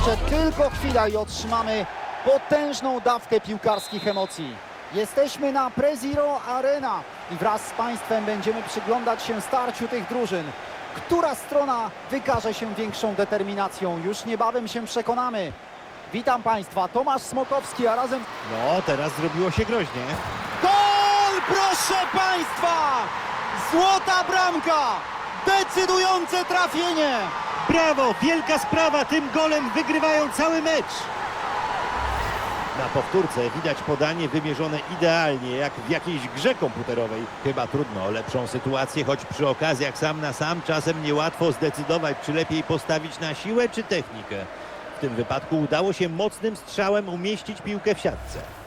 Jeszcze tylko chwila i otrzymamy potężną dawkę piłkarskich emocji. Jesteśmy na Preziro Arena i wraz z Państwem będziemy przyglądać się starciu tych drużyn. Która strona wykaże się większą determinacją? Już niebawem się przekonamy. Witam Państwa, Tomasz Smokowski, a razem No, teraz zrobiło się groźnie. Gol, proszę Państwa! Złota bramka! Decydujące trafienie! Brawo, wielka sprawa, tym golem wygrywają cały mecz. Na powtórce widać podanie wymierzone idealnie, jak w jakiejś grze komputerowej. Chyba trudno o lepszą sytuację, choć przy okazjach sam na sam czasem niełatwo zdecydować, czy lepiej postawić na siłę, czy technikę. W tym wypadku udało się mocnym strzałem umieścić piłkę w siatce.